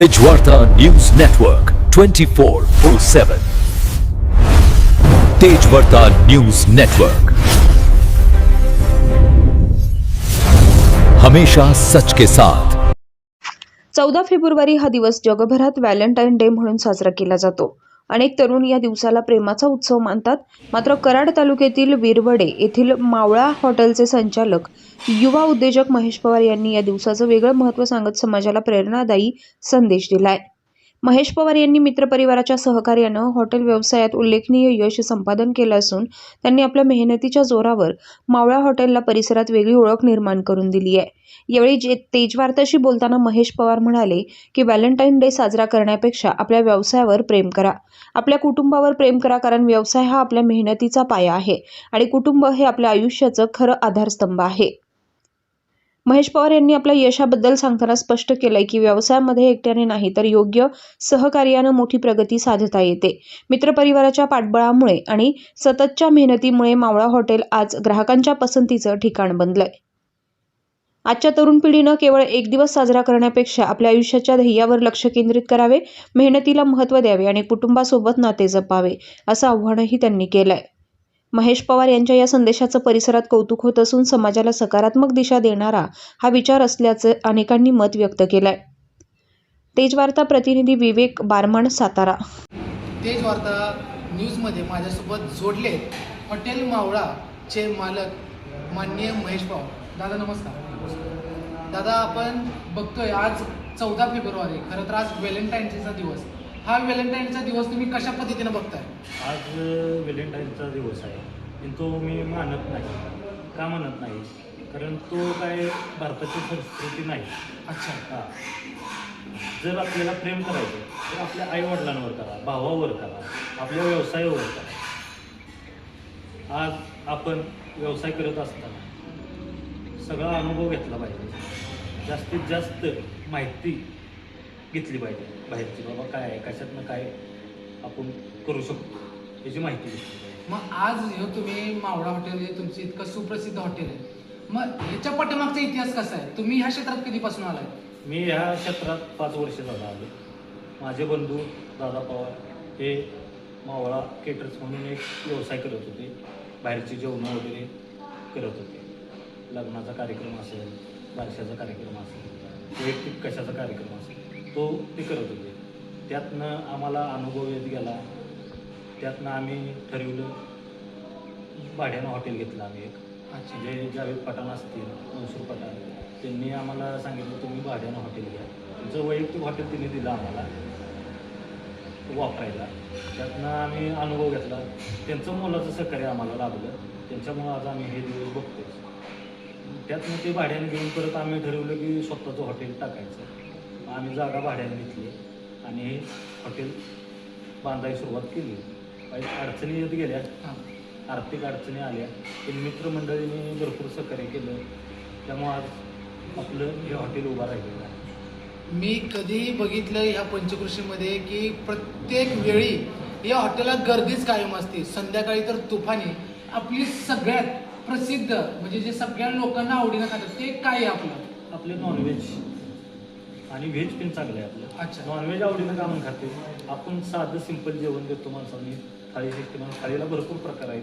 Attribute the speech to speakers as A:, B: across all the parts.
A: Network twenty four 24/7 Tejvarta news network हमेशा सच के साथ.
B: चौदा फेब्रुवारी हा दिवस जगभरात व्हॅलेंटाईन डे म्हणून साजरा केला जातो. अनेक तरुण या दिवसाला प्रेमाचा उत्सव मानतात. मात्र कराड तालुक्यातील विरवडे येथील मावळा हॉटेलचे संचालक युवा उद्योजक महेश पवार यांनी या दिवसाचं वेगळं महत्त्व सांगत समाजाला प्रेरणादायी संदेश दिलाय. महेश पवार यांनी मित्रपरिवाराच्या सहकार्यानं हॉटेल व्यवसायात उल्लेखनीय यश संपादन केलं असून त्यांनी आपल्या मेहनतीच्या जोरावर मावळा हॉटेलला परिसरात वेगळी ओळख निर्माण करून दिली आहे. यावेळी जे तेजवार्ताशी बोलताना महेश पवार म्हणाले की व्हॅलेंटाईन डे साजरा करण्यापेक्षा आपल्या व्यवसायावर प्रेम करा. आपल्या कुटुंबावर प्रेम करा कारण व्यवसाय हा आपल्या मेहनतीचा पाया आहे आणि कुटुंब हे आपल्या आयुष्याचं खरं आधारस्तंभ आहे. महेश पवार यांनी आपल्या यशाबद्दल सांगताना स्पष्ट केलंय की व्यवसायामध्ये एकट्याने नाही तर योग्य सहकार्यानं मोठी प्रगती साधता येते. मित्रपरिवाराच्या पाठबळामुळे आणि सततच्या मेहनतीमुळे मावळा हॉटेल आज ग्राहकांच्या पसंतीचं ठिकाण बनलंय. आजच्या तरुण पिढीनं केवळ एक दिवस साजरा करण्यापेक्षा आपल्या आयुष्याच्या ध्येयावर लक्ष केंद्रित करावे मेहनतीला महत्त्व द्यावे आणि कुटुंबासोबत नाते जपावे असं आव्हानही त्यांनी केलंय. महेश पवार यांच्या या संदेशाचं परिसरात कौतुक होत असून समाजाला सकारात्मक दिशा देणारा हा विचार असल्याचं अनेकांनी मत व्यक्त केलंय. तेजवार्ता प्रतिनिधी विवेक बारमण सातारा.
C: तेजवार्ता न्यूजमध्ये माझ्यासोबत जोडले आहेत हॉटेल मावळाचे मालक माननीय महेश पवार. दादा नमस्कार. दादा आपण बघतोय आज चौदा फेब्रुवारी खरं तर आज व्हॅलेंटाईन्सचा दिवस. हा व्हॅलेंटाईनचा दिवस तुम्ही कशा पद्धतीनं बघताय?
D: आज व्हॅलेंटाईनचा दिवस आहे. पण तो मी मानत नाही. का म्हणत नाही? कारण तो काय भारताची संस्कृती नाही.
C: अच्छा.
D: हा. जर आपल्याला प्रेम करायचं तर आपल्या आईवडिलांवर करा भावावर करा आपल्या व्यवसायावर करा. आज आपण व्यवसाय करत असताना सगळा अनुभव घेतला पाहिजे. जास्तीत जास्त माहिती घेतली पाहिजे. बाहेरची बाबा काय आहे? कशातनं काय आपण करू शकतो. याची माहिती घेतली पाहिजे.
C: मग आज हे तुम्ही मावळा हॉटेल हे तुमचं इतकं सुप्रसिद्ध हॉटेल आहे. मग ह्याच्या पाठीमागचा इतिहास कसा आहे? तुम्ही ह्या क्षेत्रात कधीपासून आलाय?
D: मी ह्या क्षेत्रात पाच वर्ष झालं आलो. माझे बंधू दादा पवार हे मावळा केटर्स म्हणून एक व्यवसाय करत होते. बाहेरची जेवणं वगैरे करत होते. लग्नाचा कार्यक्रम असेल बारशाचा कार्यक्रम असेल वैयक्तिक कशाचा कार्यक्रम असेल. तो ते करत होते. त्यातनं आम्हाला अनुभव येत गेला. त्यातनं आम्ही ठरवलं भाड्यानं हॉटेल घेतलं आम्ही एक.
C: अच्छा.
D: जे जावेद पठाण असतील मनसूर पठाण त्यांनी आम्हाला सांगितलं तुम्ही भाड्यानं हॉटेल घ्या. तुमचं वैयक्तिक हॉटेल त्यांनी दिलं आम्हाला वापरायला. त्यातनं आम्ही अनुभव घेतला. त्यांचं मोलाचं सहकार्य आम्हाला लाभलं त्यांच्यामुळं आज आम्ही हे दिवस बघतोय. त्यातनं ते भाड्याने घेऊन परत आम्ही ठरवलं की स्वतःचं हॉटेल टाकायचं. आम्ही जागा भाड्याने घेतली आणि हे हॉटेल बांधायला सुरुवात केली. काही अडचणी येत गेल्या. आर्थिक अडचणी आल्या. पण मित्रमंडळीने भरपूर सहकार्य केलं. त्यामुळं आज आपलं हे हॉटेल उभं राहिलेलं आहे.
C: मी कधीही बघितलं ह्या पंचकृषीमध्ये की प्रत्येक वेळी या हॉटेलात गर्दीच कायम असते. संध्याकाळी तर तुफानी. आपली सगळ्यात प्रसिद्ध म्हणजे जे सगळ्या लोकांना आवडीनं खातात ते काय आहे आपलं?
D: आपले नॉनव्हेज आणि व्हेज पण चांगलं आहे आपलं.
C: अच्छा.
D: नॉनव्हेज आवडीनं का म्हणून खाते? आपण साधं सिंपल जेवण देतो माणसांनी. थाळी सिस्टम थाळीला भरपूर प्रकार आहेत.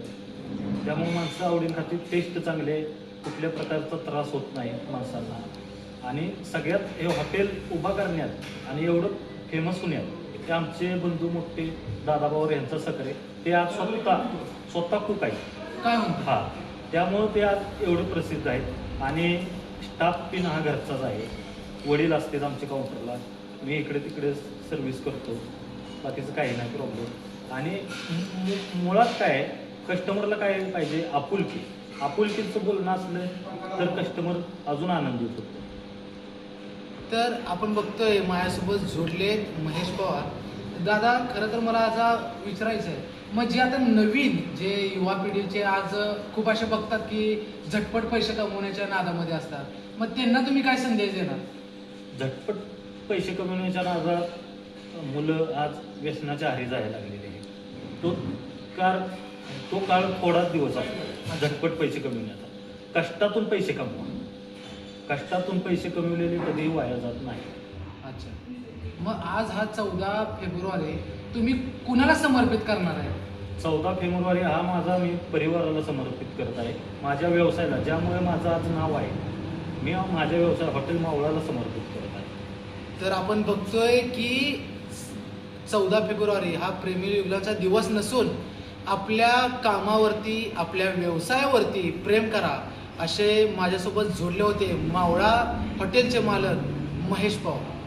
D: त्यामुळे माणसं आवडीनं खाते. टेस्ट चांगले आहे. कुठल्या प्रकारचा त्रास होत नाही माणसांना. आणि सगळ्यात हे हॉटेल उभा करण्यात आणि एवढं फेमस होण्यात ते आमचे बंधू मोठे दादाभाऊ यांचा सकरे ते आज स्वतः स्वतः कुक आहेत.
C: काय
D: हा. त्यामुळं ते आज एवढे प्रसिद्ध आहेत. आणि स्टाफ पिन हा घरचाच आहे. वडील असतात आमच्या काउंटरला मी इकडे तिकडे सर्व्हिस करतो. बाकीचं काही नाही प्रॉब्लेम आणि मु- मुळात काय आहे? कस्टमरला काय पाहिजे? आपुलकी. आपुलकीचं बोलणं असलं तर कस्टमर अजून आनंदी होतो.
C: तर आपण बघतोय माझ्यासोबत जोडले महेश पवार. दादा खरं तर मला आता विचारायचं आहे मग जे आता नवीन जे युवा पिढीचे आज खूप असे बघतात की झटपट पैसे कमवण्याच्या नादामध्ये असतात. मग त्यांना तुम्ही काय संदेश देणार?
D: झटपट पैसे कमवण्याच्या नादात मुलं आज व्यसनाच्या आहारी जायला लागलेले आहे तो कार तो काळ थोडाच दिवस असतो. झटपट पैसे कमवण्याचा कष्टातून पैसे कमवा. कष्टातून पैसे कमवलेले कधीही वाया जात नाही.
C: अच्छा. मग आज हा चौदा फेब्रुवारी तुम्ही कुणाला समर्पित करणार आहे?
D: चौदा फेब्रुवारी हा माझा मी परिवाराला समर्पित करत आहे. माझ्या व्यवसायाला ज्यामुळे माझं आज नाव आहे. मी माझ्या व्यवसाय हॉटेल मावळाला समर्पित करत आहे.
C: तर आपण बघतोय की चौदा फेब्रुवारी हा प्रेमी युगलाचा दिवस नसून आपल्या कामावरती आपल्या व्यवसायावरती प्रेम करा असे माझ्यासोबत जोडले होते मावळा हॉटेलचे मालक महेश पवार.